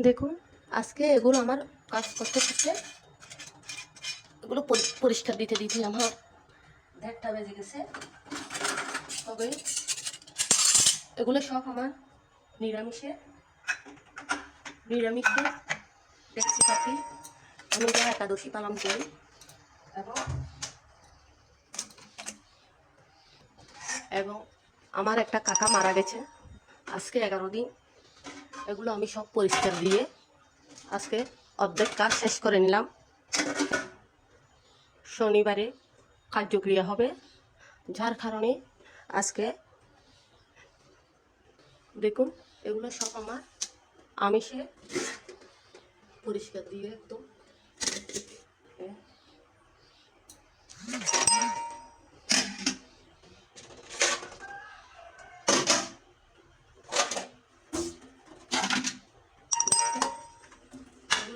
দেখুন, আজকে এগুলো আমার কাজ করতে করতে এগুলো পরি- পরিষ্কার দিতে দিতে আমার দেড়টা বেজে গেছে। তবে এগুলো সব আমার নিরামিষে। নিরামিষে দেখছি পাখি। আমি যা একাদশী পালন করি। এবং এবং আমার একটা কাকা মারা গেছে। আজকে এগারো দিন এগুলো আমি সব পরিষ্কার দিয়ে আজকে অর্ধেক কাজ শেষ করে নিলাম। শনিবারে কার্যক্রিয়া হবে, যার কারণে আজকে দেখুন, এগুলো সব আমার আমিষে পরিষ্কার দিয়ে একদম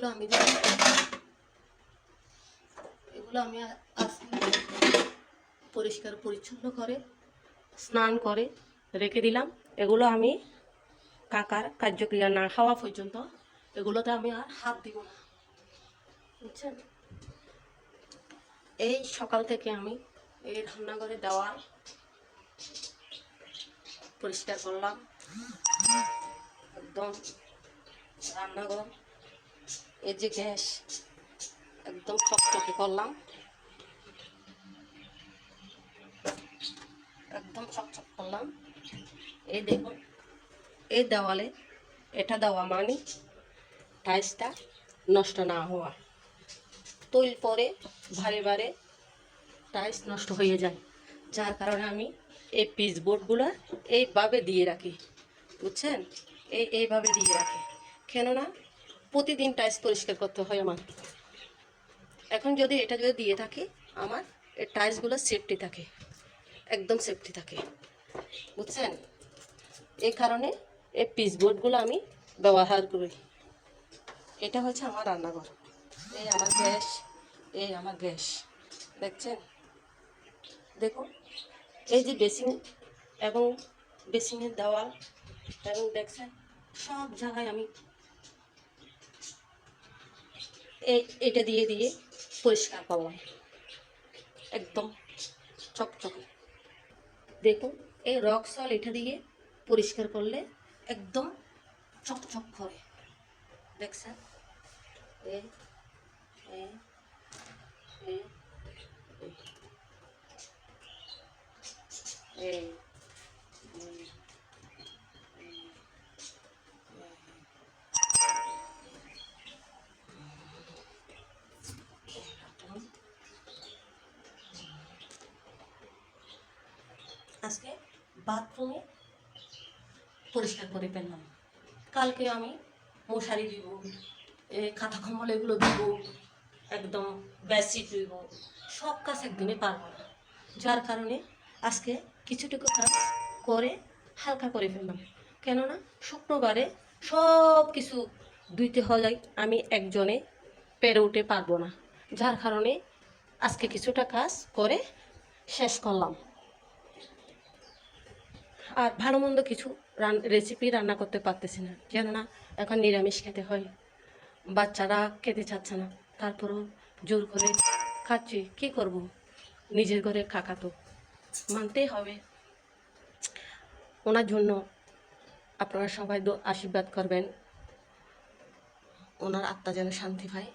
এগুলো আমি এগুলো আমি পরিষ্কার পরিচ্ছন্ন করে, স্নান করে রেখে দিলাম। এগুলো আমি কাকার কার্যক্রিয়া না খাওয়া পর্যন্ত এগুলোতে আমি আর হাত দিব না। বুঝছেন? এই সকাল থেকে আমি এই রান্নাঘরে দেওয়াল পরিষ্কার করলাম। একদম রান্নাঘর এই যে গ্যাস একদম চকচকে করলাম। একদম চকচক করলাম। এই দেখুন, এই দেওয়ালে এটা দেওয়া মানে টাইসটা নষ্ট না হওয়া। তৈল পরে ভারে ভারে টাইস নষ্ট হয়ে যায়। যার কারণে আমি এই পিস বোর্ডগুলো এইভাবে দিয়ে রাখি, বুঝছেন? এই এইভাবে দিয়ে রাখি। কেননা প্রতিদিন টাইলস পরিষ্কার করতে হয় আমার। এখন যদি এটা যদি দিয়ে থাকি, আমার এই টাইলসগুলো সেফটি থাকে, একদম সেফটি থাকে। বুঝছেন? এই কারণে এই পিস বোর্ডগুলো আমি ব্যবহার করি। এটা হচ্ছে আমার রান্নাঘর। এই আমার গ্যাস, এই আমার গ্যাস। দেখছেন? দেখুন, এই যে বেসিন এবং বেসিনের দেওয়াল এবং দেখছেন? সব জায়গায় আমি এটা দিয়ে দিয়ে পরিষ্কার করলাম। একদম চকচকে। দেখুন, এই রক সল এটা দিয়ে পরিষ্কার করলে একদম চকচক করে। দেখছেন? এই আজকে বাথরুমে পরিষ্কার করে ফেললাম। কালকে আমি মশারি দিব খাতা কম্বল এগুলো দিব, একদম বেডশিট দিব, সব কাজ একদিনে পারব না। যার কারণে আজকে কিছুটুকু কাজ করে হালকা করে ফেললাম। কেননা শুক্রবারে সব কিছু ধুইতে হলে আমি একজনে পেরে উঠে পারব না। যার কারণে আজকে কিছুটা কাজ করে শেষ করলাম। আর ভালো মন্দ কিছু রান রেসিপি রান্না করতে পারতেছি না। কেননা এখন নিরামিষ খেতে হয়। বাচ্চারা খেতে চাচ্ছে না। তারপরও জোর করে খাচ্ছি। কি করব? নিজের ঘরে কাকা তো। মানতেই হবে। ওনার জন্য আপনারা সবাই আশীর্বাদ করবেন। ওনার আত্মা যেন শান্তি পায়।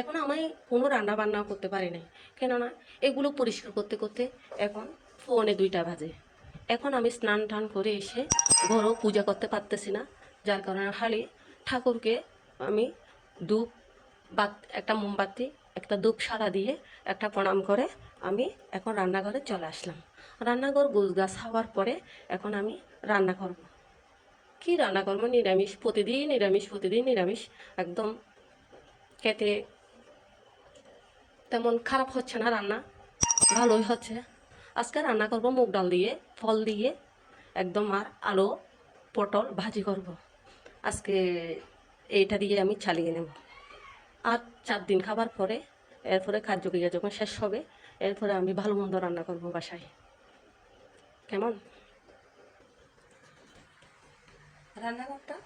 এখন আমি কোনো রান্না বান্নাও করতে পারি নাই। কেননা এগুলো পরিষ্কার করতে করতে এখন ফোনে দুইটা বাজে। এখন আমি স্নান টান করে এসে ঘরও পূজা করতে পারতেছি না, যার কারণে খালি ঠাকুরকে আমি ধূপ বাত একটা মোমবাতি, একটা ধূপ সারা দিয়ে একটা প্রণাম করে আমি এখন রান্নাঘরে চলে আসলাম। রান্নাঘর গোছ গাছ হওয়ার পরে এখন আমি রান্না করব। কি রান্না করব? নিরামিষ, প্রতিদিন নিরামিষ প্রতিদিন নিরামিষ, একদম খেতে তেমন খারাপ হচ্ছে না রান্না। ভালোই হচ্ছে। আজকে রান্না করব মুগ ডাল দিয়ে, ফল দিয়ে, একদম আর আলু, পটল ভাজি করব। আজকে এইটা দিয়ে আমি চালিয়ে নেব। আর চার দিন খাবার পরে, এরপরে কার্যক্রিয়া যখন শেষ হবে, এরপরে আমি ভালো মন্দ রান্না করব বাসায়। কেমন? রান্নাঘরটা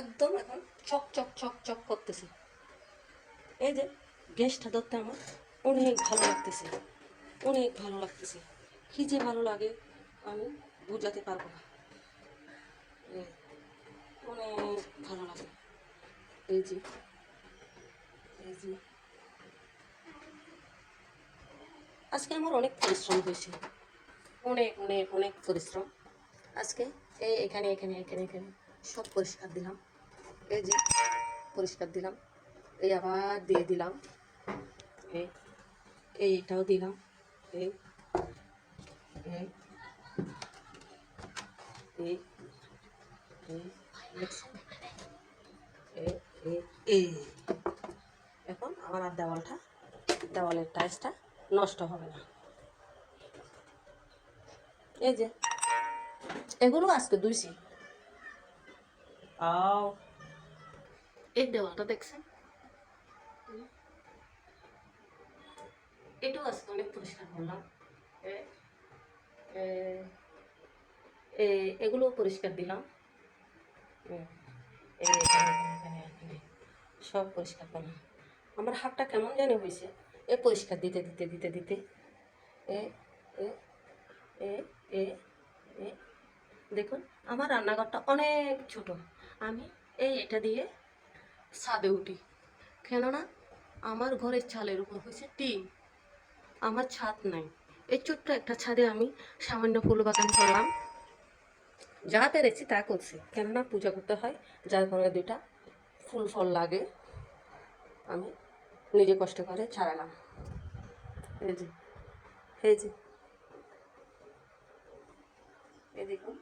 একদম এখন চক চক চক চক করতেছে। এই যে গ্যাসটা ধরতে আমার অনেক ভালো লাগতেছে। অনেক ভালো লাগতেছে। কী যে ভালো লাগে, আমি বোঝাতে পারব না। অনেক ভালো লাগে। এই যে এই যে। আজকে আমার অনেক পরিশ্রম হয়েছে। অনেক অনেক অনেক পরিশ্রম। আজকে এই এখানে এখানে এখানে এখানে সব পরিষ্কার দিলাম। এই যে, পরিষ্কার দিলাম। এই আবার দিয়ে দিলাম। এইটাও দিলাম এই এই এই এই দেখছেন? এই এই এই। এখন আমার আর দেওয়ালটা দেওয়ালের টাইলসটা নষ্ট হবে না। এই যে এগুলো আজকে দুইছি আও। এই দেওয়ালটা দেখছেন? এটাও আজকে অনেক পরিষ্কার করলাম এগুলোও পরিষ্কার দিলাম। সব পরিষ্কার করলাম। আমার হাতটা কেমন জানি হয়েছে। এ, পরিষ্কার, দিতে দিতে দিতে দিতে। এ এ এ এ এ, দেখুন, আমার রান্নাঘরটা অনেক ছোট। আমি এই এটা দিয়ে ছাদে উঠি। কেননা, আমার ঘরের চালের উপর হয়েছে টিন। আমার ছাদ নাই। এই ছোট্ট একটা ছাদে আমি সামান্য ফুল বাগান করলাম। যা পেরেছি তা করছি। কেননা পূজা করতে হয়, যার কারণে দুটা ফুল ফল লাগে। আমি নিজে কষ্ট করে ছাড়ালাম। এই যে এই যে। দেখুন।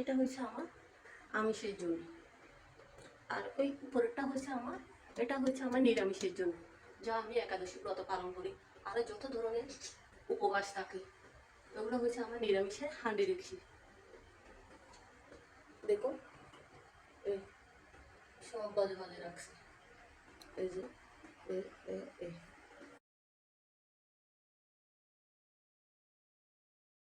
এটা হচ্ছে আমার আমিষের জন্য। আর ওই উপরেরটা হচ্ছে আমার, এটা হচ্ছে আমার নিরামিষের জন্য। যা আমি একাদশী ব্রত পালন করি, আর যত ধরনের উপবাস থাকে, ওগুলো হচ্ছে আমার নিরামিষের হাঁডি রেখি এই সব বাজে বাজে রাখছে এই যে এই